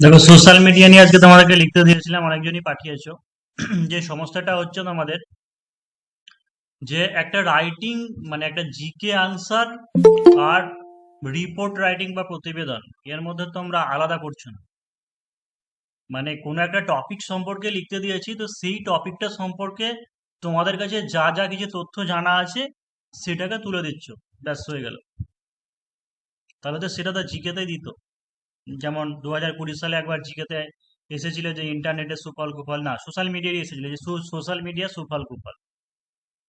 দেখো social media নিয়ে আজকে তোমাদেরকে লিখতে দিয়েছিলাম, অনেকজনই পাঠিয়েছো। যে সমস্যাটা হচ্ছে তোমাদের যে একটা রাইটিং মানে একটা জিকে আনসার আর রিপোর্ট রাইটিং বা প্রতিবেদন, এর মধ্যে তোমরা আলাদা করছ না। মানে কোনো একটা টপিক সম্পর্কে লিখতে দিয়েছি, তো সেই টপিকটা সম্পর্কে তোমাদের কাছে যা যা কিছু তথ্য জানা আছে, সেটাকে তুলে দিচ্ছ। ব্যাস হয়ে গেল। তাহলে তো সেটা তো জিকেতেই দিত। যেমন দু হাজার কুড়ি সালে একবার জিকেতে এসেছিল যে ইন্টারনেটে সুফল কুফল, না, সোশ্যাল মিডিয়ায় এসেছিল যে সোশ্যাল মিডিয়া সুফল কুফল।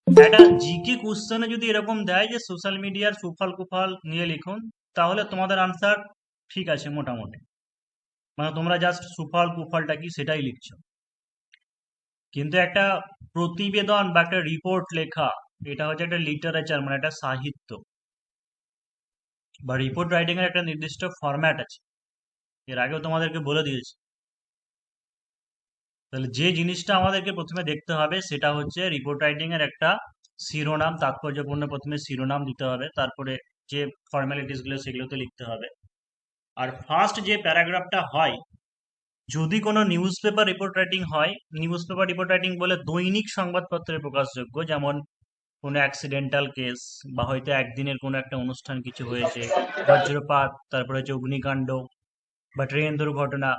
একটা জিকে কোশ্চেনে যদি এরকম দেয় যে সোশ্যাল মিডিয়ার সুফল কুফল নিয়ে লিখুন, তাহলে তোমাদের আনসার ঠিক আছে মোটামুটি। মানে তোমরা জাস্ট সুফল কুফলটা কি সেটাই লিখছো। কিন্তু একটা প্রতিবেদন বা একটা রিপোর্ট লেখা, এটা হচ্ছে একটা লিটারেচার মানে একটা সাহিত্য। বা রিপোর্ট রাইটিং এর একটা নির্দিষ্ট ফরম্যাট আছে। এর আগেও তোমাদেরকে বলে দিয়েছি। তাহলে যে জিনিসটা আমাদেরকে প্রথমে দেখতে হবে সেটা হচ্ছে রিপোর্ট রাইটিং এর একটা শিরোনাম তাৎপর্যপূর্ণ প্রথমে শিরোনাম দিতে হবে তারপরে যে ফর্মালিটিসগুলো সেগুলোতে লিখতে হবে। আর ফার্স্ট যে প্যারাগ্রাফটা হয় যদি কোনো নিউজ পেপার রিপোর্ট রাইটিং হয় নিউজ পেপার রিপোর্ট রাইটিং বলে দৈনিক সংবাদপত্রে প্রকাশযোগ্য যেমন কোনো অ্যাক্সিডেন্টাল কেস বা হয়তো একদিনের কোনো একটা অনুষ্ঠান কিছু হয়েছে বজ্রপাত তারপরে হচ্ছে অগ্নিকাণ্ড বা ট্রেন দুর্ঘটনা।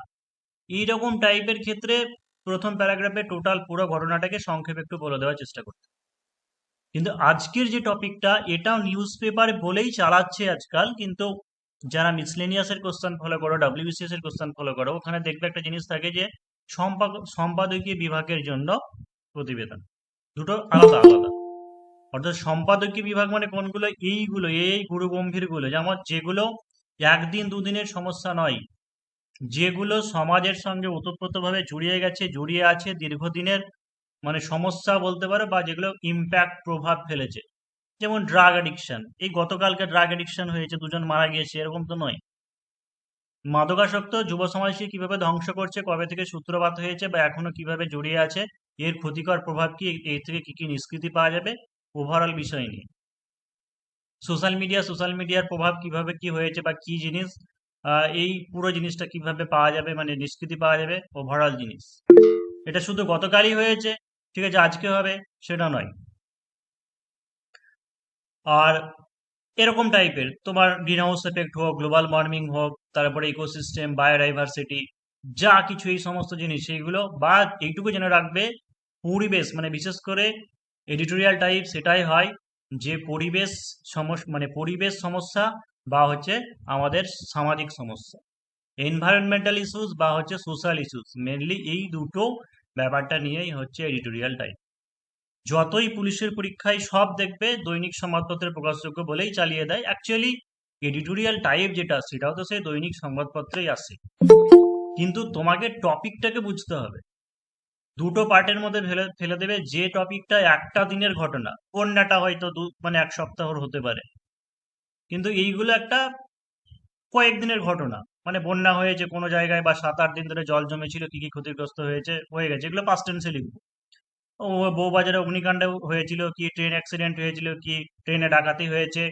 এইরকম টাইপের ক্ষেত্রে প্রথম প্যারাগ্রাফে টোটাল পুরো ঘটনাটাকে সংক্ষেপে একটু বলে দেওয়ার চেষ্টা করতে। কিন্তু আজকের যে টপিকটা এটাও নিউজ পেপার বলেই চালাচ্ছে আজকাল, কিন্তু যারা মিসলেনিয়াস এর কোশ্চেন ফলো করো ডাব্লিউবিসিএস এর কোশ্চেন ফলো করো, ওখানে দেখবে একটা জিনিস থাকে যে সম্পাদক সম্পাদকীয় বিভাগের জন্য প্রতিবেদন। দুটো আলাদা আলাদা। অর্থাৎ সম্পাদকীয় বিভাগ মানে কোনগুলো? এইগুলো, এই গুরু গম্ভীরগুলো যেমন যেগুলো একদিন, দুদিনের সমস্যা নয়। যেগুলো সমাজের সঙ্গে ওতপ্রোতভাবে জড়িয়ে গেছে, জড়িয়ে আছে দীর্ঘদিনের মানে সমস্যা বলতে পারো বা যেগুলো ইম্প্যাক্ট প্রভাব ফেলেছে। যেমন ড্রাগ অ্যাডিকশন এই গতকালকে ড্রাগ অ্যাডিকশন হয়েছে, দুজন মারা গিয়েছে, এরকম তো নয়। মাদকাসক্ত যুব সমাজকে কীভাবে ধ্বংস করছে, কবে থেকে সূত্রপাত হয়েছে বা এখনও কীভাবে জড়িয়ে আছে, এর ক্ষতিকর প্রভাব কি এর থেকে কি কি নিষ্কৃতি পাওয়া যাবে ওভারঅল বিষয় নিয়ে। সোশ্যাল মিডিয়া সোশ্যাল মিডিয়ার প্রভাব কীভাবে কি হয়েছে বা কি জিনিস এই পুরো জিনিসটা কীভাবে পাওয়া যাবে মানে নিষ্কৃতি পাওয়া যাবে ওভারঅল জিনিস। এটা শুধু গতকালই হয়েছে, ঠিক আছে, আজকে হবে, সেটা নয়। আর এরকম টাইপের, তোমার গ্রিন হাউস এফেক্ট হোক গ্লোবাল ওয়ার্মিং হোক, তারপরে ইকোসিস্টেম বায়োডাইভার্সিটি যা কিছু, এই সমস্ত জিনিস, সেইগুলো বা এইটুকু জেনে রাখবে, পরিবেশ মানে বিশেষ করে এডিটোরিয়াল টাইপ সেটাই হয়, যে পরিবেশ সমস্যা মানে পরিবেশ সমস্যা বা হচ্ছে আমাদের সামাজিক সমস্যা। এনভায়রনমেন্টাল ইস্যুস বা হচ্ছে সোশ্যাল ইস্যুস মেনলি এই দুটো ব্যাপারটা নিয়েই হচ্ছে এডিটোরিয়াল টাইপ যতই পুলিশের পরীক্ষায় সব দেখবে, দৈনিক সংবাদপত্রের প্রকাশযোগ্য বলেই চালিয়ে দেয়। অ্যাকচুয়ালি এডিটোরিয়াল টাইপ যেটা, সেটাও তো সেই দৈনিক সংবাদপত্রেই আসে। কিন্তু তোমাকে টপিকটাকে বুঝতে হবে। দুটো পার্টের মধ্যে ফেলে ফেলে দেবে যে টপিকটা একটা দিনের ঘটনা। বন্যাটা হয়তো দু মানে এক সপ্তাহর হতে পারে। কিন্তু এইগুলো একটা কয়েকদিনের ঘটনা। মানে বন্যা হয়েছে কোনো জায়গায় বা সাত আট দিন ধরে জল জমেছিল, কি কি ক্ষতিগ্রস্ত হয়েছে, হয়ে গেছে। এগুলো পাস্ট টেন্সে লিখব। ও বউবাজারে অগ্নিকাণ্ড হয়েছিল, কি ট্রেন অ্যাক্সিডেন্ট হয়েছিল, কি ট্রেনে ডাকাতি হয়েছে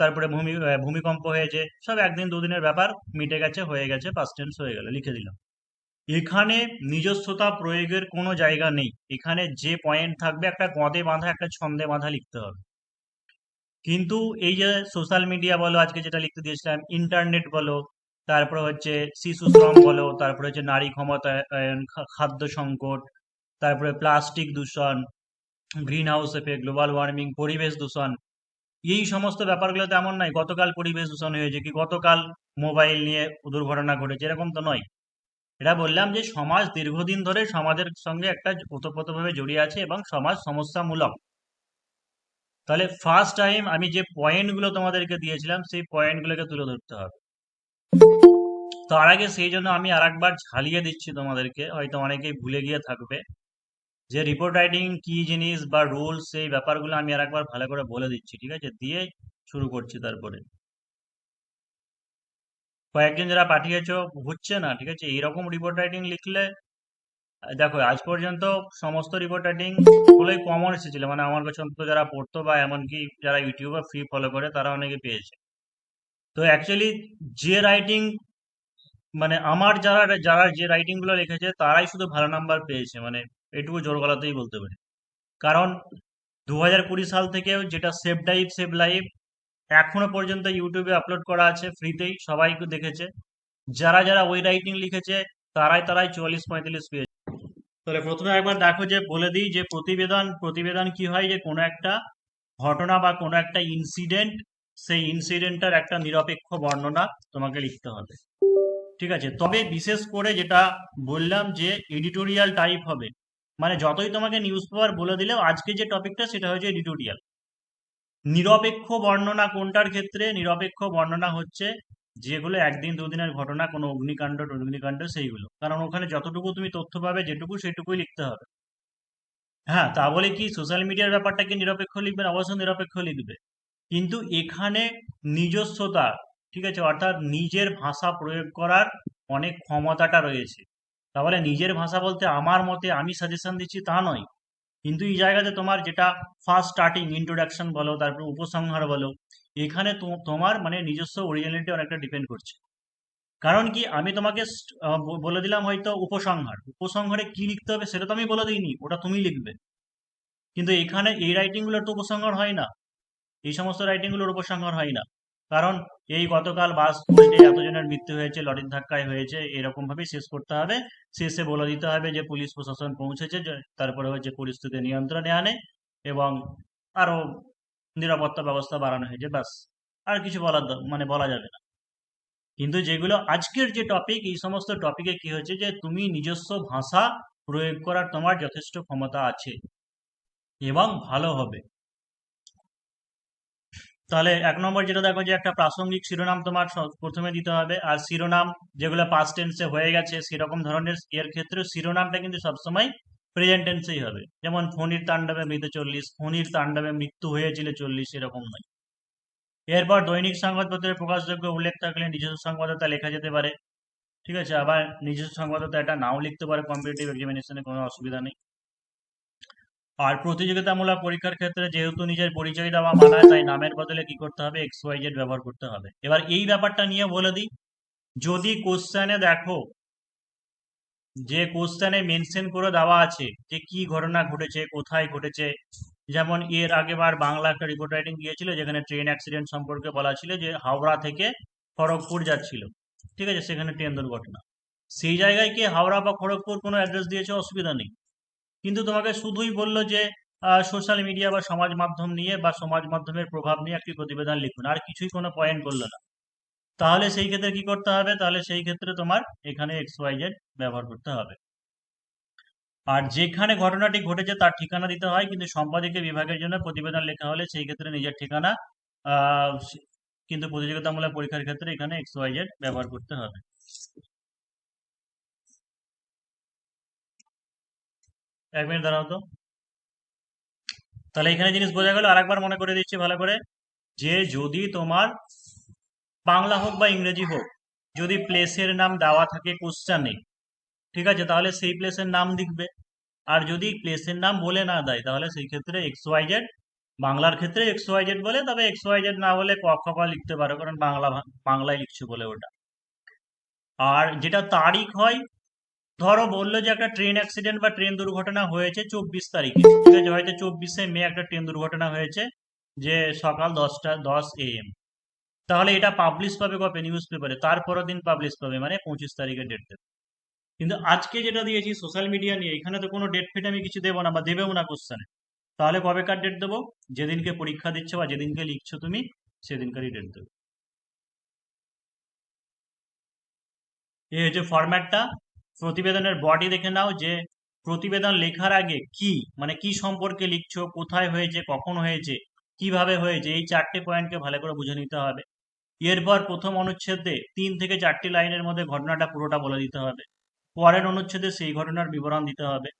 তারপরে ভূমি ভূমিকম্প হয়েছে, সব একদিন দুদিনের ব্যাপার মিটে গেছে, হয়ে গেছে পাস্ট টেন্স হয়ে গেল, লিখে দিলাম। এখানে নিজস্বতা প্রয়োগের কোনো জায়গা নেই। এখানে যে পয়েন্ট থাকবে, একটা গঁদে বাঁধা, একটা ছন্দে বাঁধা লিখতে হবে। কিন্তু এই যে সোশ্যাল মিডিয়া বলো, আজকে যেটা লিখতে দিয়েছিলাম ইন্টারনেট বলো, তারপরে হচ্ছে শিশু শ্রম বলো, তারপরে হচ্ছে নারী ক্ষমতায়ন খাদ্য সংকট, তারপরে প্লাস্টিক দূষণ green house effect global warming পরিবেশ দূষণ, এই সমস্ত ব্যাপারগুলো তেমন নয়, গতকাল পরিবেশ দূষণ হয়েছে কি গতকাল মোবাইল নিয়ে দুর্ঘটনা ঘটেছে, এরকম তো নয়। এটা বললাম যে সমাজ দীর্ঘদিন ধরে সমাজের সঙ্গে একটা ওতপ্রোতভাবে জড়িয়ে আছে এবং সমাজ সমস্যামূলক। তাহলে ফার্স্ট টাইম আমি যে পয়েন্টগুলো তোমাদেরকে দিয়েছিলাম, সেই পয়েন্টগুলোকে তুলে ধরতে হবে। তার আগে সেই জন্য আমি আরেকবার ঝালিয়ে দিচ্ছি তোমাদেরকে, হয়তো অনেকেই ভুলে গিয়ে থাকবে। যে রিপোর্ট রাইটিং কি জিনিস বা রুলস এই ব্যাপারগুলো আমি আর একবার ভালো করে বলে দিচ্ছি, ঠিক আছে? দিয়ে শুরু করছি তারপরে। কয়েকজন যারা পাঠিয়েছ, হচ্ছে না, ঠিক আছে? এইরকম রিপোর্ট রাইটিং লিখলে দেখো, আজ পর্যন্ত সমস্ত রিপোর্ট রাইটিং গুলোই কমন এসেছিল। মানে আমার কাছে অন্তত যারা পড়তো বা এমনকি যারা ইউটিউবে ফ্রি ফলো করে, তারা অনেকে পেয়েছে। তো অ্যাকচুয়ালি যে রাইটিং মানে আমার যারা যারা যে রাইটিংগুলো লিখেছে, তারাই শুধু ভালো নাম্বার পেয়েছে। মানে এটুকু জোর গলাতেই বলতে পারি। কারণ দু হাজার কুড়ি সাল থেকেও যেটা সেভ ডাইভ সেভ লাইভ এখনও পর্যন্ত ইউটিউবে আপলোড করা আছে ফ্রিতেই সবাই দেখেছে। যারা যারা ওই রাইটিং লিখেছে, তারাই তারাই চুয়াল্লিশ, পঁয়তাল্লিশ পেয়েছে। তাহলে প্রথমে একবার দেখো যে বলে দিই যে প্রতিবেদন প্রতিবেদন কি হয়? যে কোনো একটা ঘটনা বা কোনো একটা ইনসিডেন্ট সেই ইনসিডেন্টটার একটা নিরপেক্ষ বর্ণনা তোমাকে লিখতে হবে। ঠিক আছে? তবে বিশেষ করে যেটা বললাম যে এডিটোরিয়াল টাইপ হবে। মানে যতই তোমাকে নিউজ পেপার বলে দিলেও আজকে যে টপিকটা সেটা হচ্ছে এডিটোরিয়াল নিরপেক্ষ বর্ণনা কোনটার ক্ষেত্রে? নিরপেক্ষ বর্ণনা হচ্ছে যেগুলো একদিন দুদিনের ঘটনা, কোনো অগ্নিকাণ্ড অগ্নিকাণ্ড, সেইগুলো। কারণ ওখানে যতটুকু তুমি তথ্য পাবে, যেটুকু সেটুকুই লিখতে হবে। হ্যাঁ তা বলে কি সোশ্যাল মিডিয়ার ব্যাপারটাকে নিরপেক্ষ লিখবে অবশ্যই নিরপেক্ষ লিখবে। কিন্তু এখানে নিজস্বতা, ঠিক আছে? অর্থাৎ নিজের ভাষা প্রয়োগ করার অনেক ক্ষমতাটা রয়েছে। তাহলে নিজের ভাষা বলতে আমার মতে আমি সাজেশন দিচ্ছি তা নয়। কিন্তু এই জায়গাতে তোমার যেটা ফার্স্ট স্টার্টিং ইন্ট্রোডাকশন বলো, তারপর উপসংহার বলো এখানে তোমার মানে নিজস্ব অরিজিনালিটি অনেকটা ডিপেন্ড করছে। কারণ কি, আমি তোমাকে বলে দিলাম হয়তো উপসংহার। উপসংহারে কি লিখতে হবে সেটা তো আমি বলে দিইনি, ওটা তুমি লিখবে। কিন্তু এখানে এই রাইটিংগুলোর তো উপসংহার হয় না। এই সমস্ত রাইটিংগুলোর উপসংহার হয় না। কারণ এই গতকাল বাস উল্টে এতজনের মৃত্যু হয়েছে, লরির ধাক্কায় হয়েছে এরকম ভাবে শেষ করতে হবে। শেষে বলে দিতে হবে যে পুলিশ প্রশাসন পৌঁছেছে তারপরে হচ্ছে পরিস্থিতি নিয়ন্ত্রণে আনে এবং আরও নিরাপত্তা ব্যবস্থা বাড়ানো হয়েছে, ব্যাস। আর কিছু বলার মানে বলা যাবে না। কিন্তু যেগুলো আজকের যে টপিক এই সমস্ত টপিকে কি হচ্ছে যে তুমি নিজস্ব ভাষা প্রয়োগ করার তোমার যথেষ্ট ক্ষমতা আছে এবং ভালো হবে। তাহলে এক নম্বর যেটা দেখো যে একটা প্রাসঙ্গিক শিরোনাম তোমার প্রথমে দিতে হবে। আর শিরোনাম যেগুলো পাস্ট টেন্সে হয়ে গেছে, সেরকম ধরনের এর ক্ষেত্রে শিরোনামটা কিন্তু সবসময় প্রেজেন্ট টেন্সেই হবে। যেমন ফণির তাণ্ডবে মৃত চল্লিশ ফণির তাণ্ডবে মৃত্যু হয়েছিল চল্লিশ, এরকম নয়। এরপর দৈনিক সংবাদপত্রে প্রকাশযোগ্য উল্লেখ থাকলে নিজস্ব সংবাদতা লেখা যেতে পারে। ঠিক আছে, আবার নিজস্ব সংবাদতা এটা নাও লিখতে পারে কম্পিটিটিভ এক্সামিনেশনে কোনো অসুবিধা নেই। আর প্রতিযোগিতামূলক পরীক্ষার ক্ষেত্রে যেহেতু নিজের পরিচয় দেওয়া মানায়, তাই নামের বদলে কি করতে হবে? এক্স ওয়াই জেড ব্যবহার করতে হবে। এবার এই ব্যাপারটা নিয়ে বলে দিই। যদি কোশ্চেনে দেখো যে কোশ্চেনে মেনশন করে দেওয়া আছে যে কি ঘটনা ঘটেছে, কোথায় ঘটেছে, যেমন এর আগেবার বাংলা একটা রিপোর্ট রাইটিং দিয়েছিল যেখানে ট্রেন অ্যাক্সিডেন্ট সম্পর্কে বলা ছিল যে হাওড়া থেকে খড়গপুর যাচ্ছিল। ঠিক আছে, সেখানে ট্রেন দুর্ঘটনা। সেই জায়গায় কি হাওড়া বা খড়গপুর কোনো অ্যাড্রেস দিয়েছে? অসুবিধা নেই। কিন্তু তোমাকে শুধুই বলল যে সোশ্যাল মিডিয়া বা সমাজ মাধ্যম নিয়ে বা সমাজ মাধ্যমের প্রভাব নিয়ে একটি প্রতিবেদন লিখুন। আর কিছুই কোনো পয়েন্ট করল না। তাহলে সেই ক্ষেত্রে কি করতে হবে? তাহলে সেই ক্ষেত্রে তোমার এখানে এক্স ওয়াই জেড ব্যবহার করতে হবে। আর যেখানে ঘটনাটি ঘটেছে তার ঠিকানা দিতে হয়, কিন্তু সম্পাদকীয় বিভাগের জন্য প্রতিবেদন লেখা হলে সেই ক্ষেত্রে নিজের ঠিকানা কিন্তু প্রতিযোগিতামূলক পরীক্ষার ক্ষেত্রে এখানে এক্স ওয়াই জেড ব্যবহার করতে হবে। এক মিনিট দাঁড়াও তো। তাহলে এখানে জিনিস বোঝা গেল, আরেকবার মনে করে দিচ্ছি ভালো করে, যে যদি তোমার বাংলা হোক বা ইংরেজি হোক, যদি প্লেসের নাম দেওয়া থাকে কোশ্চানে ঠিক আছে? তাহলে সেই প্লেসের নাম লিখবে। আর যদি প্লেসের নাম বলে না দেয়, তাহলে সেই ক্ষেত্রে এক্স ওয়াই জেড বাংলার ক্ষেত্রে এক্স ওয়াই জেড বলে, তবে এক্স ওয়াই জেড না বলে ক, খ লিখতে পারো, কারণ বাংলা বাংলায় লিখছো বলে ওটা। আর যেটা তারিখ হয়, ধরো বলল যে একটা ট্রেন অ্যাক্সিডেন্ট বা ট্রেন দুর্ঘটনা হয়েছে চব্বিশ তারিখে, ঠিক আছে? হয়তো চব্বিশে মে একটা ট্রেন দুর্ঘটনা হয়েছে, যে সকাল দশটা, দশ এএম তাহলে এটা পাবলিশ পাবে কবে? নিউজ পেপারে তারপরের দিন পাবলিশ পাবে মানে পঁচিশ তারিখে ডেট দেবে কিন্তু আজকে যেটা দিয়েছি সোশ্যাল মিডিয়া নিয়ে, এখানে তো কোনো ডেট ফেট আমি কিছু দেবো না বা দেবেও না কোশ্চেনে তাহলে কবেকার ডেট দেবো? যেদিনকে পরীক্ষা দিচ্ছ বা যেদিনকে লিখছো তুমি, সেদিনকারই ডেট দেবো। এই হচ্ছে ফরম্যাটটা প্রতিবেদনের বডি দেখে নাও যে প্রতিবেদন লেখার আগে কি মানে কি সম্পর্কে লিখছো, কোথায় হয়েছে, কখন হয়েছে, কীভাবে হয়েছে, এই চারটে পয়েন্টকে ভালো করে বুঝে নিতে হবে। এরপর প্রথম অনুচ্ছেদে তিন থেকে চারটি লাইনের মধ্যে ঘটনাটা পুরোটা বলে দিতে হবে। পরের অনুচ্ছেদে সেই ঘটনার বিবরণ দিতে হবে।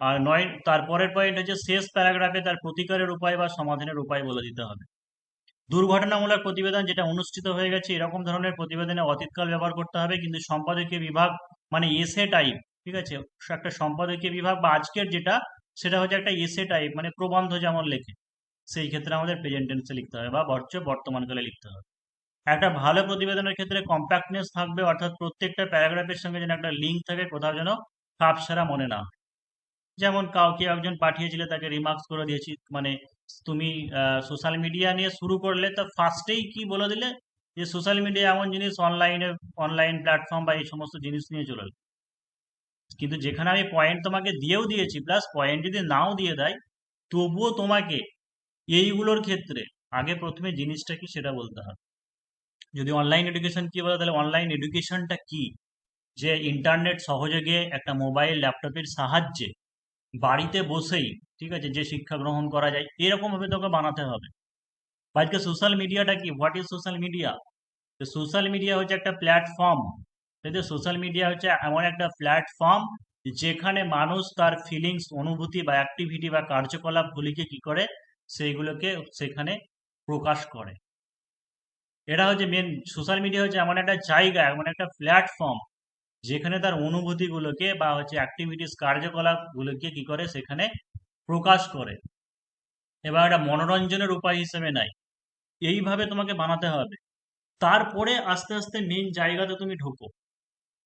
আর নয় তারপরের পয়েন্ট হচ্ছে শেষ প্যারাগ্রাফে তার প্রতিকারের উপায় বা সমাধানের উপায় বলে দিতে হবে। দুর্ঘটনামূলক প্রতিবেদন যেটা অনুষ্ঠিত হয়ে গেছে, এরকম ধরনের প্রতিবেদনে অতীতকাল ব্যবহার করতে হবে, কিন্তু সম্পাদকীয় বিভাগ মানে এসে টাইপ ঠিক আছে? একটা সম্পাদকীয় বিভাগ বা আজকের যেটা, সেটা হচ্ছে একটা এসে টাইপ মানে প্রবন্ধ যেমন লেখে, সেই ক্ষেত্রে আমাদের প্রেজেন্ট টেন্সে লিখতে হবে বা বর্চ বর্তমানকালে লিখতে হবে। একটা ভালো প্রতিবেদনের ক্ষেত্রে কম্প্যাক্টনেস থাকবে, অর্থাৎ প্রত্যেকটা প্যারাগ্রাফের সঙ্গে যেন একটা লিঙ্ক থাকে, কোথাও যেন খাপসারা মনে না। যেমন কাউকে একজন পাঠিয়েছিলে, তাকে রিমার্কস করে দিয়েছি মানে তুমি সোশ্যাল মিডিয়া নিয়ে শুরু করলে তো ফার্স্টেই কি বলে দিলে যে সোশ্যাল মিডিয়া এমন জিনিস অনলাইনে অনলাইন প্ল্যাটফর্ম বা এই সমস্ত জিনিস নিয়ে চলে। কিন্তু যেখানে আমি পয়েন্ট তোমাকে দিয়েও দিয়েছি প্লাস পয়েন্ট যদি নাও দিয়ে দেয়, তবুও তোমাকে এইগুলোর ক্ষেত্রে আগে প্রথমে জিনিসটা কি সেটা বলতে হবে যদি অনলাইন এডুকেশন কি বলে, তাহলে অনলাইন এডুকেশনটা কি? যে ইন্টারনেট সহযোগে একটা মোবাইল ল্যাপটপের সাহায্যে বাড়িতে বসেই, ঠিক আছে, যে শিক্ষা গ্রহণ করা যায়, এরকম ভাবে তোকে বানাতে হবে। আজকে সোশ্যাল মিডিয়াটা কি? হোয়াট ইজ সোশ্যাল মিডিয়া তো সোশ্যাল মিডিয়া হচ্ছে একটা প্ল্যাটফর্ম কিন্তু সোশ্যাল মিডিয়া হচ্ছে এমন একটা প্ল্যাটফর্ম যেখানে মানুষ তার ফিলিংস অনুভূতি বা অ্যাক্টিভিটি বা কার্যকলাপগুলিকে কি করে, সেইগুলোকে সেখানে প্রকাশ করে। এটা হচ্ছে মেন সোশ্যাল মিডিয়া হচ্ছে এমন একটা জায়গা, এমন একটা প্ল্যাটফর্ম যেখানে তার অনুভূতিগুলোকে বা হচ্ছে অ্যাক্টিভিটিস কার্যকলাপগুলোকে কি করে? সেখানে প্রকাশ করে। এবার একটা মনোরঞ্জনের উপায় হিসেবে নাই। এইভাবে তোমাকে বানাতে হবে। তারপরে আস্তে আস্তে মেন জায়গাতে তুমি ঢোকো।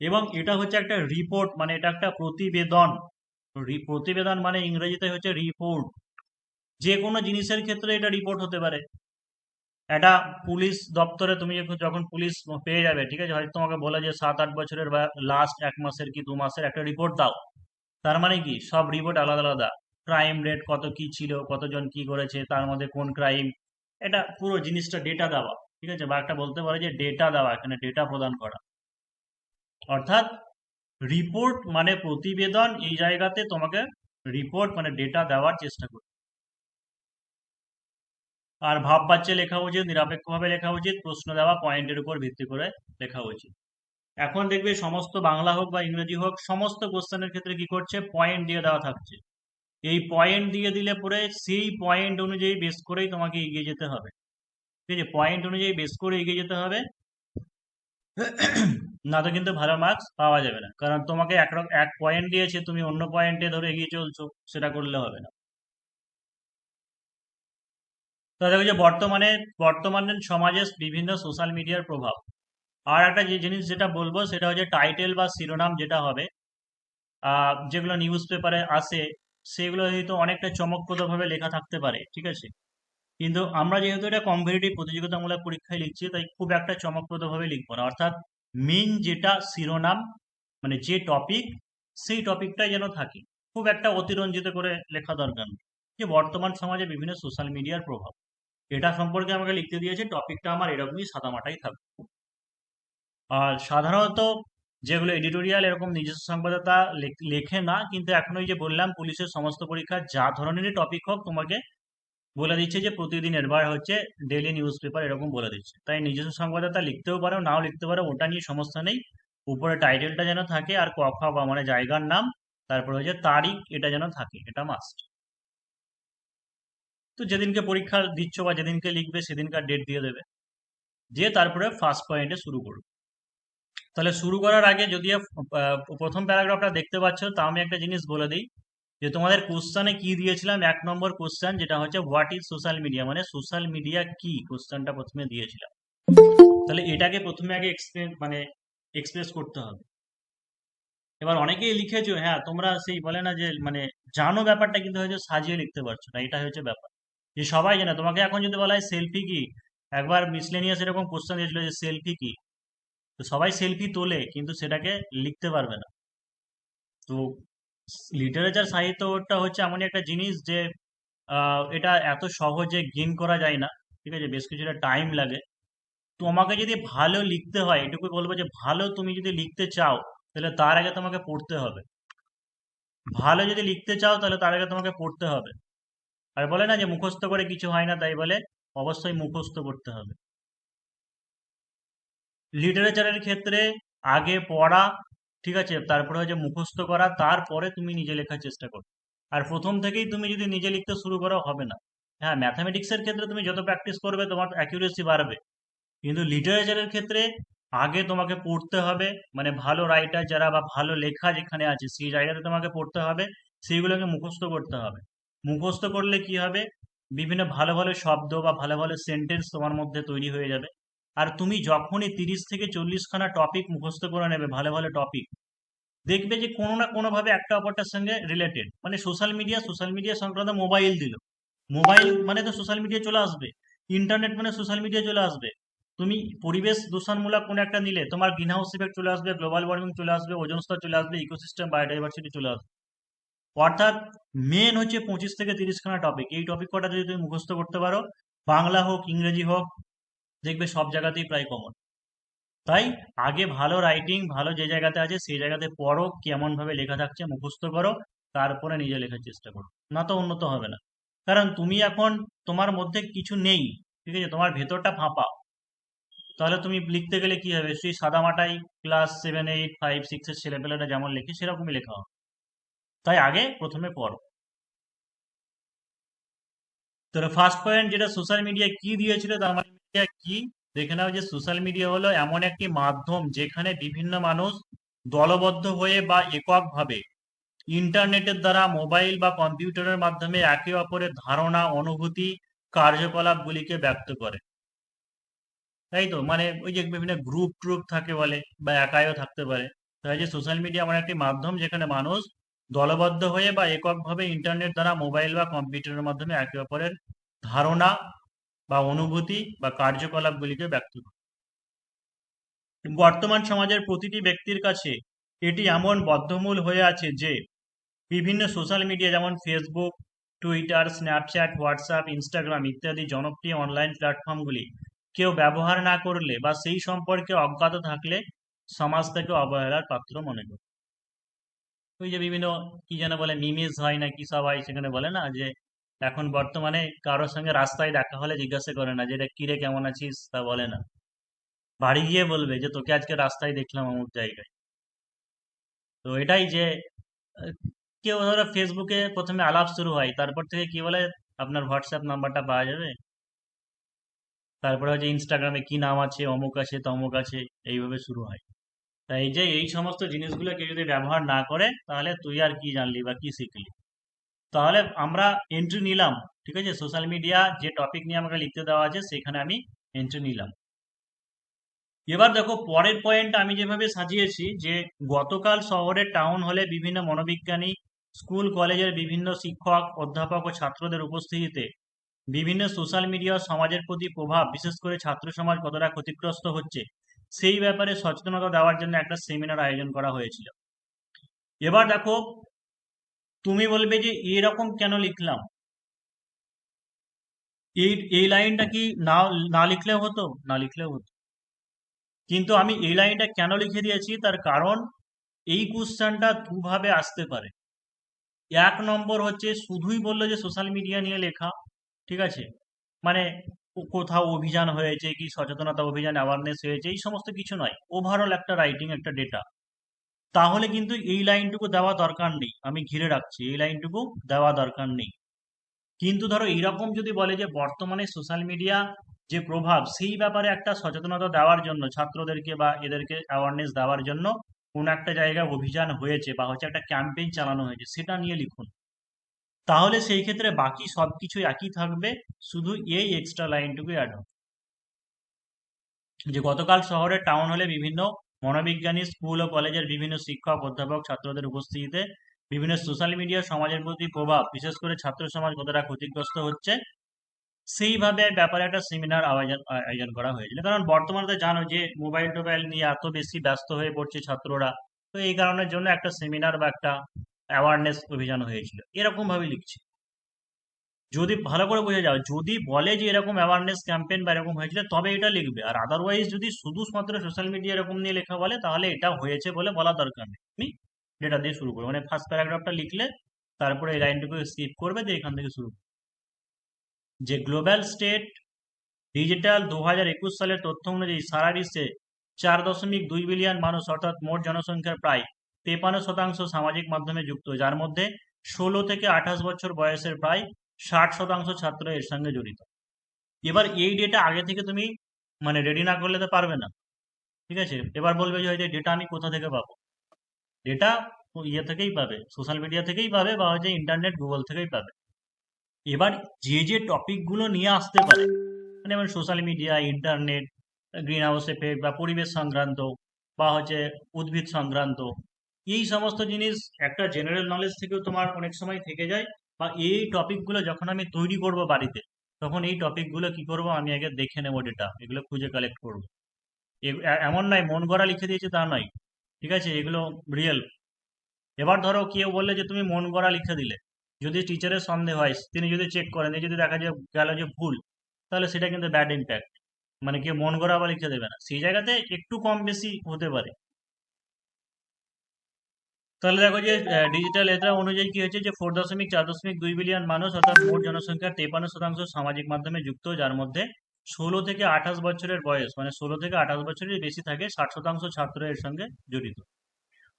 এবং এটা হচ্ছে একটা রিপোর্ট মানে এটা একটা প্রতিবেদন। প্রতিবেদন মানে ইংরেজিতে হচ্ছে রিপোর্ট যে কোনো জিনিসের ক্ষেত্রে এটা রিপোর্ট হতে পারে। একটা পুলিশ দপ্তরে তুমি যখন পুলিশ পেয়ে যাবে, ঠিক আছে? হয়তো তোমাকে বলে যে সাত আট বছরের বা লাস্ট এক মাসের কি দু মাসের একটা রিপোর্ট দাও। তার মানে কি? সব রিপোর্ট আলাদা আলাদা। ক্রাইম রেট কত কি ছিল, কতজন কি করেছে, তার মধ্যে কোন ক্রাইম এটা পুরো জিনিসটা ডেটা দেওয়া, ঠিক আছে? বা একটা বলতে পারে যে ডেটা দেওয়া, এখানে ডেটা প্রদান করা। অর্থাৎ রিপোর্ট মানে প্রতিবেদন এই জায়গাতে তোমাকে রিপোর্ট মানে ডেটা দেওয়ার চেষ্টা করবে আর ভাব বাচ্চা লেখা উচিত, নিরপেক্ষভাবে লেখা উচিত, প্রশ্ন দেওয়া পয়েন্টের উপর ভিত্তি করে লেখা উচিত। এখন দেখবে সমস্ত বাংলা হোক বা ইংরেজি হোক, সমস্ত কোশ্চেনের ক্ষেত্রে কি করছে? পয়েন্ট দিয়ে দেওয়া থাকছে। এই পয়েন্ট দিয়ে দিলে পরে সেই পয়েন্ট অনুযায়ী বেস করেই তোমাকে এগিয়ে যেতে হবে। ঠিক আছে? পয়েন্ট অনুযায়ী বেস করে এগিয়ে যেতে হবে। না তো কিন্তু ভালো মার্কস পাওয়া যাবে না। কারণ তোমাকে এক এক পয়েন্ট দিয়েছে, তুমি অন্য পয়েন্টে ধরে এগিয়ে চলছো, সেটা করলে হবে না। তো দেখো যে বর্তমানে বর্তমানে সমাজে বিভিন্ন সোশ্যাল মিডিয়ার প্রভাব। আর একটা যে জিনিস যেটা বলব, সেটা হচ্ছে টাইটেল বা শিরোনাম যেটা হবে যেগুলো নিউজ পেপারে আসে, সেগুলো হয়তো অনেকটা চমকপ্রদভাবে লেখা থাকতে পারে, ঠিক আছে? কিন্তু আমরা যেহেতু এটা কম্পিটিটিভ প্রতিযোগিতামূলক পরীক্ষায় লিখছি, তাই খুব একটা চমকপ্রদভাবে লিখব না। অর্থাৎ মেন যেটা শিরোনাম মানে যে টপিক সেই টপিকটাই যেন থাকে। খুব একটা অতিরঞ্জিত করে লেখা দরকার যে বর্তমান সমাজে বিভিন্ন সোশ্যাল মিডিয়ার প্রভাব। এটা সম্পর্কে আমাকে লিখতে দিয়েছে টপিকটা আমার এরকমই সাদামাটাই থাকবে। আর সাধারণত যেগুলো এডিটোরিয়াল এরকম নিজস্ব সংবাদতা লেখ- না, কিন্তু এখন ওই যে বললাম, পুলিশের সমস্ত পরীক্ষা যা ধরনেরই টপিক হোক, তোমাকে বলে দিচ্ছে যে প্রতিদিন বার হচ্ছে ডেইলি নিউজ পেপার এরকম বলে দিচ্ছে। তাই নিজস্ব সংবাদতা লিখতেও পারো, নাও লিখতে পারো, ওটা নিয়ে সমস্যা নেই। উপরে টাইটেলটা যেন থাকে আর ক, খ বা মানে জায়গার নাম, তারপরে হচ্ছে তারিখ, এটা যেন থাকে, এটা মাস্ট তো যেদিনকে পরীক্ষা দিচ্ছ বা যেদিনকে লিখবে সেদিনকার ডেট দিয়ে দেবে। দিয়ে তারপরে ফার্স্ট পয়েন্টে শুরু করবে। তাহলে শুরু করার আগে যদি প্রথম প্যারাগ্রাফটা দেখতে পাচ্ছ, তা আমি একটা জিনিস বলে দিই, যে তোমাদের কোশ্চানে কি দিয়েছিলাম? এক নম্বর কোশ্চেন যেটা হচ্ছে হোয়াট ইজ সোশ্যাল মিডিয়া মানে সোশ্যাল মিডিয়া কি? কোশ্চেনটা প্রথমে দিয়েছিলাম। তাহলে এটাকে প্রথমে আগে এক্সপ্লেন মানে এক্সপ্রেস করতে হবে। এবার অনেকেই লিখেছো হ্যাঁ তোমরা সেই বলে না যে মানে জানো ব্যাপারটা, কিন্তু হয়তো সাজিয়ে লিখতে পারছ না এটা হচ্ছে ব্যাপার। যে সবাই জানে, তোমাকে এখন যদি বলা হয় সেলফি কি? একবার মিসলেনিয়াস এরকম কোশ্চেন দিয়েছিল যে সেলফি কি? তো সবাই সেলফি তোলে, কিন্তু সেটাকে লিখতে পারবে না। তো লিটারেচার সাহিত্যটা হচ্ছে এমনই একটা জিনিস যে এটা এত সহজে গেইন করা যায় না, ঠিক আছে? বেশ কিছুটা টাইম লাগে। তোমাকে যদি ভালো লিখতে হয়, এটুকু বলব যে ভালো তুমি যদি লিখতে চাও, তাহলে তার আগে তোমাকে পড়তে হবে। ভালো যদি লিখতে চাও, তাহলে তার আগে তোমাকে পড়তে হবে। আর বলে না যে মুখস্থ করে কিছু হয় না, তাই বলে অবশ্যই মুখস্থ করতে হবে। লিটারেচারের ক্ষেত্রে আগে পড়া, ঠিক আছে, তারপরে হচ্ছে মুখস্থ করা, তারপরে তুমি নিজে লেখার চেষ্টা করো। আর প্রথম থেকেই তুমি যদি নিজে লিখতে শুরু করো, হবে না। হ্যাঁ ম্যাথামেটিক্সের ক্ষেত্রে তুমি যত প্র্যাকটিস করবে, তোমার অ্যাকিউরেসি বাড়বে। কিন্তু লিটারেচারের ক্ষেত্রে আগে তোমাকে পড়তে হবে মানে ভালো রাইটার যারা বা ভালো লেখা যেখানে আছে, সেই জায়গাতে তোমাকে পড়তে হবে, সেইগুলোকে মুখস্থ করতে হবে। মুখস্থ করলে কি হবে? বিভিন্ন ভালো ভালো শব্দ বা ভালো ভালো সেন্টেন্স তোমার মধ্যে তৈরি হয়ে যাবে। আর তুমি যখনই তিরিশ থেকে চল্লিশখানা টপিক মুখস্থ করে নেবে, ভালো ভালো টপিক দেখবে যে কোনো না কোনো ভাবে একটা অপরটার সঙ্গে রিলেটেড মানে সোশ্যাল মিডিয়া সোশ্যাল মিডিয়া সংক্রান্ত মোবাইল দিল। মোবাইল মানে তো সোশ্যাল মিডিয়া চলে আসবে। ইন্টারনেট মানে সোশ্যাল মিডিয়া চলে আসবে। তুমি পরিবেশ দূষণমূলক কোনো একটা নিলে, তোমার গ্রিন হাউস ইফেক্ট চলে আসবে গ্লোবাল ওয়ার্মিং চলে আসবে ওজন স্তর চলে আসবে ইকোসিস্টেম বায়োডাইভার্সিটি চলে আসবে। অর্থাৎ মেন হচ্ছে পঁচিশ থেকে তিরিশ খানা টপিক এই টপিক কটা যদি তুমি মুখস্থ করতে পারো, বাংলা হোক, ইংরেজি হোক, দেখবে সব জায়গাতেই প্রায় কমন তাই আগে ভালো রাইটিং ভালো যে জায়গাতে আছে, সেই জায়গাতে পড়ো কেমন ভাবে লেখা থাকছে, মুখস্থ করো, তারপরে নিজে লেখার চেষ্টা করো। না তো উন্নত হবে না। কারণ তুমি এখন তোমার মধ্যে কিছু নেই, ঠিক আছে? তোমার ভেতরটা ফাঁপা। তাহলে তুমি লিখতে গেলে কি হবে? সেই সাদামাটাই ক্লাস সেভেন এইট ফাইভ সিক্সের ছেলেপেলেরা যেমন লেখে, সেরকমই লেখা হবে। তাই আগে প্রথমে পড়ো। তাহলে ফার্স্ট পয়েন্ট যেটা সোশ্যাল মিডিয়া কি দিয়েছিল, তার মানে কি? দেখে নাও যে সোশ্যাল মিডিয়া হলো এমন একটি মাধ্যম যেখানে বিভিন্ন মানুষ দলবদ্ধ হয়ে বা এককভাবে ইন্টারনেটের দ্বারা মোবাইল বা কম্পিউটারের মাধ্যমে একে অপরের ধারণা, অনুভূতি, কার্যকলাপগুলিকে ব্যক্ত করে। তাই তো? মানে ওই যে বিভিন্ন গ্রুপ ট্রুপ থাকে বলে বা একাইও থাকতে পারে। তাই যে সোশ্যাল মিডিয়া এমন একটি মাধ্যম যেখানে মানুষ দলবদ্ধ হয়ে বা এককভাবে ইন্টারনেট দ্বারা মোবাইল বা কম্পিউটারের মাধ্যমে একে অপরের ধারণা বা অনুভূতি বা কার্যকলাপগুলিকে ব্যক্ত করে। বর্তমান সমাজের প্রতিটি ব্যক্তির কাছে এটি এমন বদ্ধমূল হয়ে আছে যে, বিভিন্ন সোশ্যাল মিডিয়া যেমন Facebook Twitter Snapchat WhatsApp Instagram ইত্যাদি জনপ্রিয় অনলাইন প্ল্যাটফর্মগুলি কেউ ব্যবহার না করলে বা সেই সম্পর্কে অজ্ঞাত থাকলে সমাজ থেকে অবহেলার পাত্র মনে করে। ওই যে বিভিন্ন, কি যেন বলে মিমিস হয় না কি সব হয় সেখানে বলে না যে, এখন বর্তমানে কারোর সঙ্গে রাস্তায় দেখা হলে জিজ্ঞাসা করে না যে এটা কিরে, কেমন আছিস? তা বলে না। বাড়ি গিয়ে বলবে যে, তোকে আজকে রাস্তায় দেখলাম অমুক জায়গায়। তো এটাই যে, কেউ ধরো ফেসবুকে প্রথমে আলাপ শুরু হয়, তারপর থেকে কি বলে, আপনার হোয়াটসঅ্যাপ নাম্বারটা পাওয়া যাবে? তারপরে হচ্ছে ইনস্টাগ্রামে কি নাম আছে, অমুক আছে, তমুক আছে, এইভাবে শুরু হয়। তাই এই যে এই সমস্ত জিনিসগুলো কেউ যদি ব্যবহার না করে, তাহলে তুই আর কি জানলি বা কি শিখলি? তাহলে আমরা এন্ট্রি নিলাম, ঠিক আছে? সোশ্যাল মিডিয়া যে টপিক নিয়ে আমাকে লিখতে দেওয়া আছে, সেখানে আমি এন্ট্রি নিলাম। এবার দেখো, পরের পয়েন্ট আমি যেভাবে সাজিয়েছি, যে গতকাল শহরের টাউন হলে বিভিন্ন মনোবিজ্ঞানী স্কুল কলেজের বিভিন্ন শিক্ষক, অধ্যাপক ও ছাত্রদের উপস্থিতিতে বিভিন্ন সোশ্যাল মিডিয়া সমাজের প্রতি প্রভাব, বিশেষ করে ছাত্র সমাজ কতটা ক্ষতিগ্রস্ত হচ্ছে সেই ব্যাপারে সচেতনতা দেওয়ার জন্য একটা সেমিনার আয়োজন করা হয়েছিল। এবার দেখো, তুমি বলবে যে এরকম কেন লিখলাম? এই এই লাইনটা কি না না লিখলেও হতো? না লিখলেও হতো। কিন্তু আমি এই লাইনটা কেন লিখে দিয়েছি? তার কারণ এই কোশ্চেনটা দুভাবে আসতে পারে। এক নম্বর হচ্ছে, শুধুই বলল যে সোশ্যাল মিডিয়া নিয়ে লেখা, ঠিক আছে? মানে কোথাও অভিযান হয়েছে কি সচেতনতা অভিযান অ্যাওয়ারনেস হয়েছে, এই সমস্ত কিছু নয়। ওভারঅল একটা রাইটিং একটা ডেটা তাহলে কিন্তু এই লাইনটুকু দেওয়া দরকার নেই। আমি ঘিরে রাখছি, এই লাইনটুকু দেওয়া দরকার নেই। কিন্তু ধরো এইরকম যদি বলে যে বর্তমানে সোশ্যাল মিডিয়া যে প্রভাব, সেই ব্যাপারে একটা সচেতনতা দেওয়ার জন্য, ছাত্রদেরকে বা এদেরকে অ্যাওয়ারনেস দেওয়ার জন্য কোন একটা জায়গায় অভিযান হয়েছে বা হচ্ছে একটা ক্যাম্পেইন চালানো হয়েছে, সেটা নিয়ে লিখুন। তাহলে সেই ক্ষেত্রে বাকি সব সবকিছু একই থাকবে, শুধু এই এক্সট্রা লাইনটুকুই অ্যাড হবে। যে গতকাল শহরে টাউন হলে বিভিন্ন মনোবিজ্ঞানী স্কুল ও কলেজের বিভিন্ন শিক্ষক, অধ্যাপক, ছাত্রদের উপস্থিতিতে বিভিন্ন সোশ্যাল মিডিয়া সমাজের প্রতি প্রভাব, বিশেষ করে ছাত্র সমাজ কতটা ক্ষতিগ্রস্ত হচ্ছে, সেইভাবে ব্যাপারে একটা সেমিনার আয়োজন আয়োজন করা হয়েছিল। কারণ বর্তমানে তো জানো যে মোবাইল টোবাইল নিয়ে এত বেশি ব্যস্ত হয়ে পড়ছে ছাত্ররা, তো এই কারণের জন্য একটা সেমিনার বা একটা অ্যাওয়ারনেস অভিযান হয়েছিল। এরকম ভাবে লিখছি। যদি ভালো করে বোঝা যায়, যদি বলে যে এরকম অ্যাওয়ারনেস ক্যাম্পেইন বা এরকম হয়েছিল, তবে এটা লিখবে। আর আদারওয়াইজ যদি শুধুমাত্র সোশ্যাল মিডিয়া এরকম নিয়ে লেখা বলে, তাহলে এটা হয়েছে বলে বলা দরকার নেই। তুমি যেটা দিয়ে শুরু করবে। মানে ফার্স্ট প্যারাগ্রাফটা লিখলে, তারপরে এই লাইনটুকু স্কিপ করবে, দিয়ে এখান থেকে শুরু। যে গ্লোবাল স্টেট ডিজিটাল দু হাজার একুশ সালের তথ্য অনুযায়ী সারা বিশ্বে চার দশমিক দুই বিলিয়ন মানুষ, অর্থাৎ মোট জনসংখ্যার প্রায় তেপান্ন শতাংশ সামাজিক মাধ্যমে যুক্ত, যার মধ্যে ষোলো থেকে আঠাশ বছর বয়সের প্রায় ষাট শতাংশ ছাত্র এর সঙ্গে জড়িত। এবার এই ডেটা আগে থেকে তুমি মানে রেডি না করলে তো পারবে না। ঠিক আছে? এবার বলবে যে হয়তো ডেটা আমি কোথা থেকে পাবো? ডেটা ইয়ে থেকেই পাবে সোশ্যাল মিডিয়া থেকেই পাবে বা হচ্ছে ইন্টারনেট গুগল থেকেই পাবে। এবার যে যে টপিকগুলো নিয়ে আসতে পারে মানে যেমন social media internet green house effect বা পরিবেশ সংক্রান্ত বা হচ্ছে উদ্ভিদ সংক্রান্ত এই সমস্ত জিনিস একটা জেনারেল নলেজ থেকেও তোমার অনেক সময় থেকে যায় বা এই টপিকগুলো যখন আমি তৈরি করব বাড়িতে, তখন এই টপিকগুলো কি করব আমি আগে দেখে নেব ডেটা এগুলো খুঁজে কালেক্ট করব। এমন নয়, মন গড়া লিখে দিয়েছে তা নয়, ঠিক আছে? এগুলো রিয়েল এবার ধরো কেউ বললে যে, তুমি মন গড়া লিখে দিলে। যদি টিচারের সন্দেহ হয়, তিনি যদি চেক করেন যদি দেখা যায় গেল যে ভুল, তাহলে সেটা কিন্তু ব্যাড ইম্প্যাক্ট মানে কেউ মন গড়া আবার লিখে দেবে না। সেই জায়গাতে একটু কম বেশি হতে পারে। তাহলে দেখো যে ডিজিটাল এতরা অনুযায়ী কি হয়েছে যে ফোর দশমিক চার দশমিক দুই বিলিয়ন মানুষ, অর্থাৎ মোট জনসংখ্যার তেপান্ন শতাংশ সামাজিক মাধ্যমে যুক্ত, যার মধ্যে ষোলো থেকে আঠাশ বছরের বয়স মানে ষোলো থেকে আঠাশ বছরের বেশি থাকে, ষাট শতাংশ ছাত্র এর সঙ্গে জড়িত।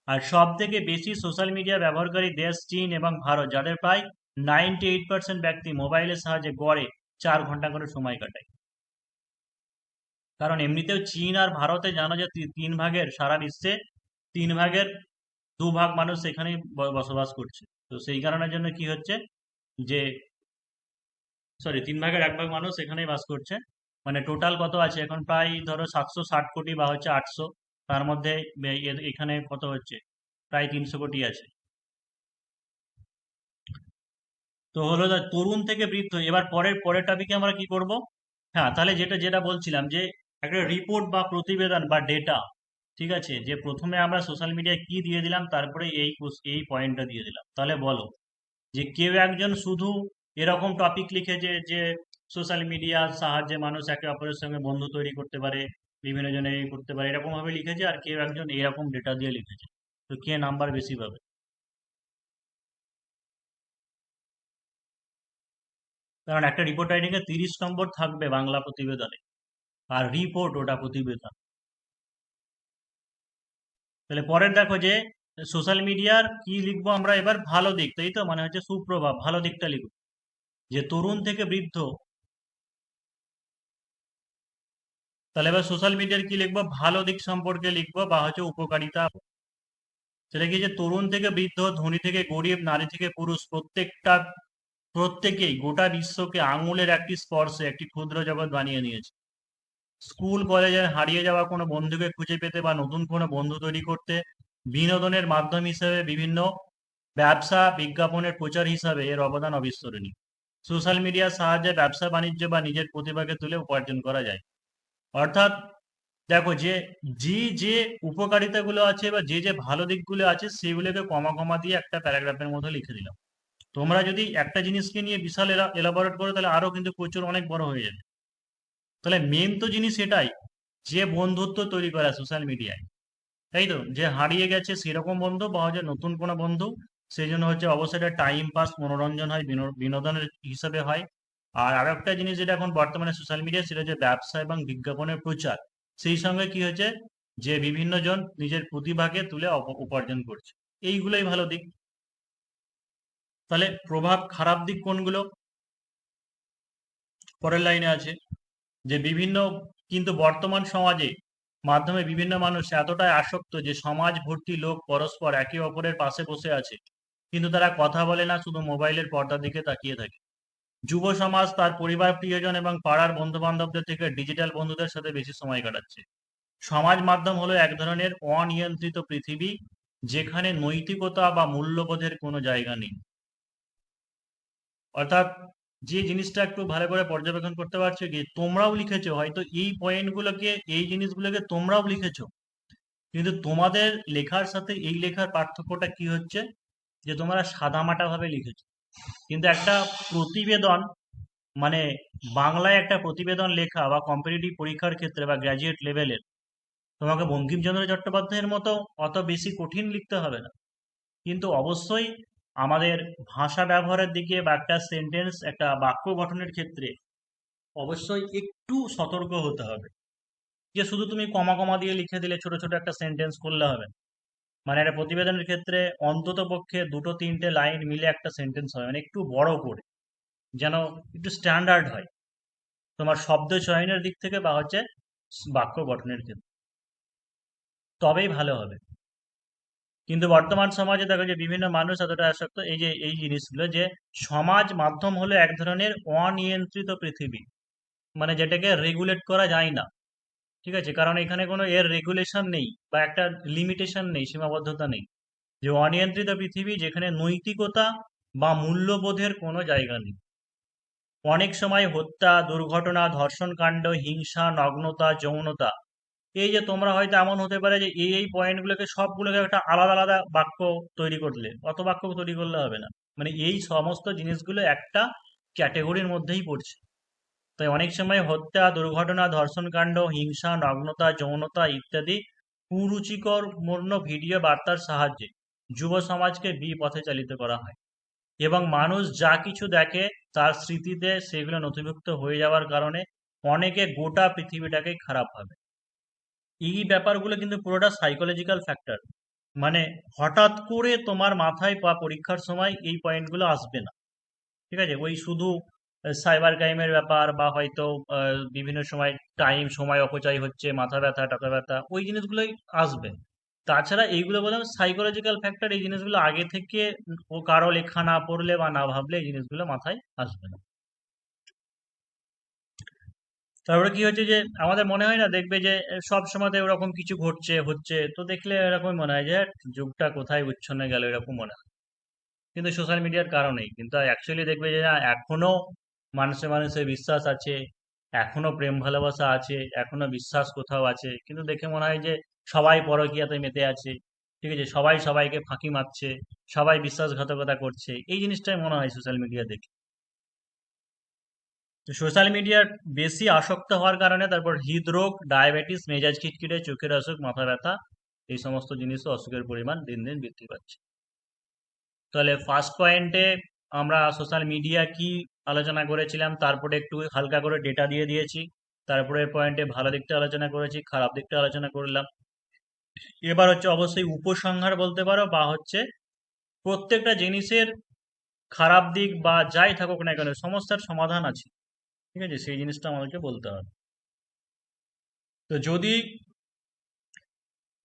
আর সব থেকে বেশি সোশ্যাল মিডিয়া ব্যবহারকারী দেশ চীন এবং ভারত, যাদের প্রায় নাইনটি এইট পার্সেন্ট ব্যক্তি মোবাইলের সাহায্যে গড়ে চার ঘণ্টা করে সময় কাটায়। কারণ এমনিতেও চীন আর ভারতে জানো যে তিন ভাগের, সারা বিশ্বে তিন ভাগের দু ভাগ মানুষ সেখানেই বসবাস করছে। তো সেই কারণের জন্য কি হচ্ছে যে সরি তিন ভাগের এক ভাগ মানুষ এখানেই বাস করছে। মানে টোটাল কত আছে? এখন প্রায় ধরো সাতশো ষাট কোটি বা হচ্ছে আটশো। তার মধ্যে এখানে কত হচ্ছে? প্রায় তিনশো কোটি আছে। তো হলো তরুণ থেকে বৃদ্ধ, এবার পরের পরের টপিকে আমরা কি করব? হ্যাঁ তাহলে যেটা যেটা বলছিলাম যে, একটা রিপোর্ট বা প্রতিবেদন বা ডেটা ঠিক আছে? যে প্রথমে আমরা সোশ্যাল মিডিয়ায় কি দিয়ে দিলাম, তারপরে এই এই পয়েন্টটা দিয়ে দিলাম। তাহলে বলো, যে কেউ একজন শুধু এরকম টপিক লিখেছে যে যে সোশ্যাল মিডিয়ার সাহায্যে মানুষ একে অপরের সঙ্গে বন্ধু তৈরি করতে পারে, বিভিন্ন জনে করতে পারে এরকম ভাবে লিখেছে আর কেউ একজন এরকম ডেটা দিয়ে লিখেছে। তো কে নাম্বার বেশি পাবে? কারণ একটা রিপোর্ট রাইটিং এ তিরিশ নম্বর থাকবে বাংলা প্রতিবেদনে। আর রিপোর্ট ওটা প্রতিবেদন। তাহলে পরের দেখো যে সোশ্যাল মিডিয়ার কি লিখব আমরা এবার? ভালো দিক, তাই তো? মানে হচ্ছে সুপ্রভাব, ভালো দিকটা লিখব। যে তরুণ থেকে বৃদ্ধ। তাহলে এবার সোশ্যাল মিডিয়ার কি লিখব? ভালো দিক সম্পর্কে লিখব বা হচ্ছে উপকারিতা। সেটা কি যে তরুণ থেকে বৃদ্ধ, ধনী থেকে গরিব, নারী থেকে পুরুষ, প্রত্যেকটা, প্রত্যেকেই গোটা বিশ্বকে আঙুলের একটি স্পর্শে, একটি ক্ষুদ্র জগৎ বানিয়ে নিয়েছে। স্কুল, কলেজে হারিয়ে যাওয়া কোনো বন্ধুকে খুঁজে পেতে বা নতুন কোনো বন্ধু তৈরি করতে বিনোদনের মাধ্যম হিসেবে বিভিন্ন ব্যবসা বিজ্ঞাপনের প্রচার হিসাবে এর অবদান অবিস্মরণীয়। সোশ্যাল মিডিয়ার সাহায্যে ব্যবসা, বাণিজ্য বা নিজের প্রতিভাকে তুলে উপার্জন করা যায়। অর্থাৎ দেখো যে যে যে উপকারিতাগুলো আছে বা যে যে ভালো দিকগুলো আছে সেগুলোকে কমা কমা দিয়ে একটা প্যারাগ্রাফের মধ্যে লিখে দিলাম। তোমরা যদি একটা জিনিসকে নিয়ে বিশাল এলাবোরেট করো তাহলে আরও কিন্তু প্রচুর অনেক বড় হয়ে যাবে। তাহলে মেন তো জিনিস এটাই যে বন্ধুত্ব তৈরি করা সোশ্যাল মিডিয়ায় তাই তো? যে হারিয়ে গেছে সেরকম বন্ধু, বা হচ্ছে নতুন কোনো বন্ধু, সেই জন্য হচ্ছে অবশ্যই টাইম পাস মনোরঞ্জন হয়, বিনো- বিনোদনের হিসাবে হয়। আর আরও একটা জিনিস যেটা এখন বর্তমানে সোশ্যাল মিডিয়া সেটা হচ্ছে ব্যবসা এবং বিজ্ঞাপনের প্রচার। সেই সঙ্গে কি হয়েছে? যে বিভিন্ন জন নিজের প্রতিভাকে তুলে উপার্জন করছে। এইগুলোই ভালো দিক। তাহলে প্রভাব খারাপ দিক কোনগুলো? পরের লাইনে আছে। যে বিভিন্ন কিন্তু বর্তমান সমাজে মাধ্যমে বিভিন্ন মানুষ এতটাই আসক্ত যে সমাজ ভর্তি লোক পরস্পর একে অপরের পাশে বসে আছে। কিন্তু তারা কথা বলে না, শুধু মোবাইলের পর্দার দিকে তাকিয়ে থাকে। যুব সমাজ তার পরিবার, প্রিয়জন এবং পাড়ার বন্ধু বান্ধবদের থেকে ডিজিটাল বন্ধুদের সাথে বেশি সময় কাটাচ্ছে। সমাজ মাধ্যম হলো এক ধরনের অনিয়ন্ত্রিত পৃথিবী, যেখানে নৈতিকতা বা মূল্যবোধের কোনো জায়গা নেই। অর্থাৎ যে জিনিসটা একটু ভালো করে পর্যবেক্ষণ করতে পারছ কি, তোমরাও লিখেছো, হয়তো এই পয়েন্টগুলোকে এই জিনিসগুলোকে তোমরাও লিখেছো। কিন্তু তোমাদের লেখার সাথে এই লেখার পার্থক্যটা কি হচ্ছে? যে তোমরা সাদামাটা ভাবে লিখেছো। কিন্তু একটা প্রতিবেদন মানে বাংলায় একটা প্রতিবেদন লেখা বা কম্পিটিটিভ পরীক্ষার ক্ষেত্রে বা গ্র্যাজুয়েট লেভেলের তোমাকে বঙ্কিমচন্দ্র চট্টোপাধ্যায়ের মতো অত বেশি কঠিন লিখতে হবে না। কিন্তু অবশ্যই আমাদের ভাষা ব্যবহারের দিকে বা একটা সেন্টেন্স একটা বাক্য গঠনের ক্ষেত্রে অবশ্যই একটু সতর্ক হতে হবে। যে শুধু তুমি কমা কমা দিয়ে লিখে দিলে ছোট ছোট একটা সেন্টেন্স করলে হবে। মানে একটা প্রতিবেদনের ক্ষেত্রে অন্তত পক্ষে দুটো তিনটে লাইন মিলে একটা সেন্টেন্স হবে মানে একটু বড় করে। যেন একটু স্ট্যান্ডার্ড হয়। তোমার শব্দ চয়নের দিক থেকে বা হচ্ছে বাক্য গঠনের ক্ষেত্রে। তবেই ভালো হবে। কিন্তু বর্তমান সমাজে দেখো যে বিভিন্ন মানুষ এতটা আসক্ত, এই যে, এই জিনিসগুলো যে সমাজ মাধ্যম হলো এক ধরনের অনিয়ন্ত্রিত পৃথিবী। মানে যেটাকে রেগুলেট করা যায় না। ঠিক আছে? কারণ এখানে কোনো এর রেগুলেশন নেই বা একটা লিমিটেশন নেই, সীমাবদ্ধতা নেই। যে অনিয়ন্ত্রিত পৃথিবী যেখানে নৈতিকতা বা মূল্যবোধের কোনো জায়গা নেই। অনেক সময় হত্যা, দুর্ঘটনা, ধর্ষণকাণ্ড, হিংসা, নগ্নতা, যৌনতা এই যে তোমরা হয়তো এমন হতে পারে যে এই এই পয়েন্টগুলোকে সবগুলোকে একটা আলাদা আলাদা বাক্য তৈরি করলে, অত বাক্য তৈরি করলে হবে না। মানে এই সমস্ত জিনিসগুলো একটা ক্যাটেগরির মধ্যেই পড়ছে। তাই অনেক সময় হত্যা, দুর্ঘটনা, ধর্ষণকাণ্ড, হিংসা, নগ্নতা, যৌনতা ইত্যাদি কুরুচিকর মূর্ণ ভিডিও বার্তার সাহায্যে যুব সমাজকে বিপথে চালিত করা হয়। এবং মানুষ যা কিছু দেখে তার স্মৃতিতে সেগুলো নথিভুক্ত হয়ে যাওয়ার কারণে অনেকে গোটা পৃথিবীটাকে খারাপ ভাবে। এই ব্যাপারগুলো কিন্তু পুরোটা সাইকোলজিক্যাল ফ্যাক্টর মানে হঠাৎ করে তোমার মাথায় বা পরীক্ষার সময় এই পয়েন্টগুলো আসবে না। ঠিক আছে? ওই শুধু সাইবার ক্রাইমের ব্যাপার বা হয়তো বিভিন্ন সময় টাইম সময় অপচয় হচ্ছে, মাথা ব্যথা, টাকা ব্যথা, ওই জিনিসগুলোই আসবে। তাছাড়া এইগুলো বললাম সাইকোলজিক্যাল ফ্যাক্টর এই জিনিসগুলো আগে থেকে ও কারও লেখা না পড়লে বা না ভাবলে এই জিনিসগুলো মাথায় আসবে না। তারপরে কি হচ্ছে যে, আমাদের মনে হয় না, দেখবে যে সব সময়তে ওরকম কিছু ঘটছে, হচ্ছে, তো দেখলে এরকম মনে হয় যে যুগটা কোথায় উচ্ছন্নে গেল? এরকম মনে হয়। কিন্তু সোশ্যাল মিডিয়ার কারণেই কিন্তু অ্যাকচুয়ালি দেখবে যে, না, এখনও মানুষে মানুষের বিশ্বাস আছে, এখনও প্রেম ভালোবাসা আছে, এখনও বিশ্বাস কোথাও আছে। কিন্তু দেখে মনে হয় যে, সবাই পরকীয়াতে মেতে আছে। ঠিক আছে, সবাই সবাইকে ফাঁকি মারছে, সবাই বিশ্বাসঘাতকতা করছে। এই জিনিসটাই মনে হয় সোশ্যাল মিডিয়া দেখে। সোশ্যাল মিডিয়ার বেশি আসক্ত হওয়ার কারণে তারপর হৃদরোগ, ডায়াবেটিস, মেজাজ খিটখিটে, চোখের অসুখ, মাথা ব্যথা, এই সমস্ত জিনিসও অসুখের পরিমাণ দিন দিন বৃদ্ধি পাচ্ছে। তাহলে ফার্স্ট পয়েন্টে আমরা সোশ্যাল মিডিয়া কি আলোচনা করেছিলাম, তারপরে একটু হালকা করে ডেটা দিয়ে দিয়েছি তারপরে পয়েন্টে ভালো দিকটা আলোচনা করেছি, খারাপ দিকটা আলোচনা করলাম। এবার হচ্ছে অবশ্যই উপসংহার বলতে পারো বা হচ্ছে প্রত্যেকটা জিনিসের খারাপ দিক বা যাই থাকুক না কেন, সমস্যার সমাধান আছে। ঠিক আছে? সেই জিনিসটা আমাদেরকে বলতে হবে। তো যদি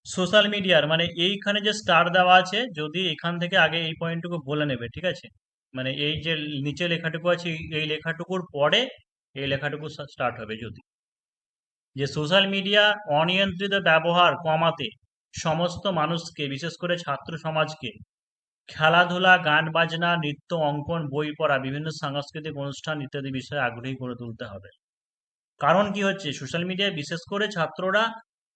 সোশ্যাল মিডিয়ার মানে এইখানে যে স্টার দেওয়া আছে, যদি এখান থেকে আগে এই পয়েন্টটুকু বলে নেবে, ঠিক আছে? মানে এই যে নিচে লেখাটুকু আছে, এই- লেখাটুকুর পরে এই লেখাটুকু স্টার্ট হবে যদি। যে সোশ্যাল মিডিয়া অনিয়ন্ত্রিত ব্যবহার কমাতে সমস্ত মানুষকে, বিশেষ করে ছাত্র সমাজকে খেলাধুলা গান বাজনা নৃত্য, অঙ্কন, বই পড়া, বিভিন্ন সাংস্কৃতিক অনুষ্ঠান ইত্যাদি বিষয়ে আগ্রহী করে তুলতে হবে। কারণ কি হচ্ছে? সোশ্যাল মিডিয়ায় বিশেষ করে ছাত্ররা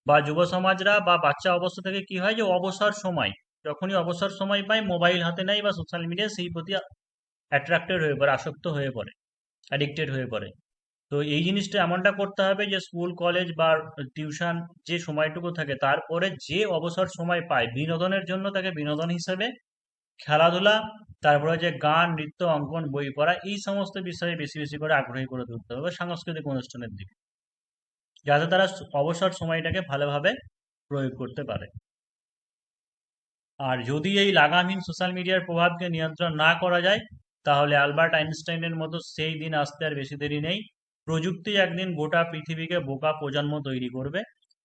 বা যুব সমাজরা বা বাচ্চা অবস্থা থেকে কি হয় যে অবসর সময়, যখনই অবসর সময় পায়, মোবাইল হাতে নেয় বা সোশ্যাল মিডিয়া সেই প্রতি অ্যাট্রাক্টেড হয়ে পড়ে, আসক্ত হয়ে পড়ে অ্যাডিক্টেড হয়ে পড়ে। তো এই জিনিসটা এমনটা করতে হবে যে স্কুল, কলেজ বা টিউশন যে সময়টুকু থাকে, তারপরে যে অবসর সময় পায়, বিনোদনের জন্য তাকে বিনোদন হিসেবে খেলাধুলা, তারপরে যে গান, নৃত্য, অঙ্কন, বই পড়া, এই সমস্ত বিষয়ে বেশি বেশি করে আগ্রহী করে তুলতে হবে সাংস্কৃতিক অনুষ্ঠানের দিকে। যাতে তারা অবসর সময়টাকে ভালোভাবে প্রয়োগ করতে পারে। আর যদি এই লাগামহীন সোশ্যাল মিডিয়ার প্রভাবকে নিয়ন্ত্রণ না করা যায়, তাহলে আলবার্ট আইনস্টাইনের মতো সেই দিন আসতে আর বেশি দেরি নেই। প্রযুক্তি একদিন গোটা পৃথিবীকে বোকা প্রজন্ম তৈরি করবে।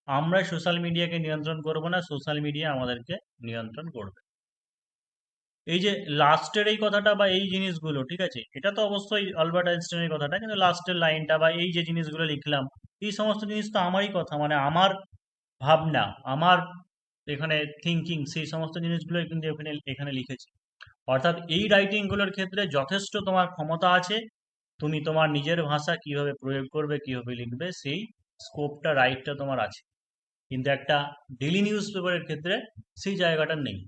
আমরা সোশ্যাল মিডিয়াকে নিয়ন্ত্রণ করব না, সোশ্যাল মিডিয়া আমাদেরকে নিয়ন্ত্রণ করবে। এই যে লাস্টের এই কথাটা বা এই জিনিসগুলো, ঠিক আছে? এটা তো অবশ্যই আলবার্ট আইনস্টাইনের কথাটা, কিন্তু লাস্টের লাইনটা বা এই যে জিনিসগুলো লিখলাম, এই সমস্ত জিনিস তো আমারই কথা মানে আমার ভাবনা, আমার এখানে থিঙ্কিং সেই সমস্ত জিনিসগুলো কিন্তু এখানে এখানে লিখেছি। অর্থাৎ এই রাইটিংগুলোর ক্ষেত্রে যথেষ্ট তোমার ক্ষমতা আছে, তুমি তোমার নিজের ভাষা কীভাবে প্রয়োগ করবে, কীভাবে লিখবে, সেই স্কোপটা রাইটটা তোমার আছে। কিন্তু একটা ডেলি নিউজ পেপারের ক্ষেত্রে সেই জায়গাটা নেই।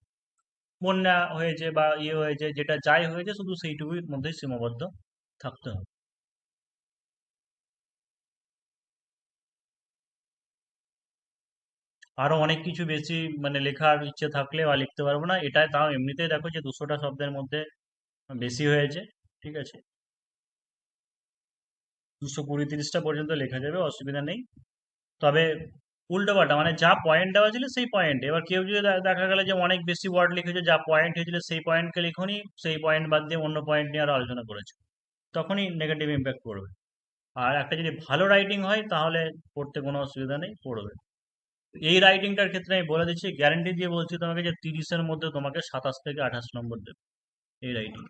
বন্যা হয়েছে বা ইয়ে হয়েছে, যেটা যাই হয়েছে, শুধু সেইটুকুর মধ্যেই সীমাবদ্ধ থাকতে হবে। আরও অনেক কিছু বেশি মানে লেখার ইচ্ছে থাকলে বা লিখতে পারব না, এটাই তাও এমনিতেই দেখো যে দুশোটা শব্দের মধ্যে বেশি হয়েছে, ঠিক আছে? দুশো কুড়ি তিরিশটা পর্যন্ত লেখা যাবে, অসুবিধা নেই। তবে উল্টোপাল্টা মানে যা পয়েন্ট দেওয়া ছিল সেই পয়েন্ট এবার কেউ যদি দেখা গেল যে অনেক বেশি ওয়ার্ড লিখেছে, যা পয়েন্ট হয়েছিল সেই পয়েন্টকে লিখুনি, সেই পয়েন্ট বাদ দিয়ে অন্য পয়েন্ট নিয়ে আরও আলোচনা করেছে। তখনই নেগেটিভ ইম্প্যাক্ট পড়বে। আর একটা যদি ভালো রাইটিং হয়, তাহলে পড়তে কোনো অসুবিধা নেই, পড়বে। এই রাইটিংটার ক্ষেত্রে আমি বলে দিচ্ছি গ্যারেন্টি দিয়ে বলছি তোমাকে যে তিরিশের মধ্যে তোমাকে সাতাশ থেকে আঠাশ নম্বর দেবে, এই রাইটিং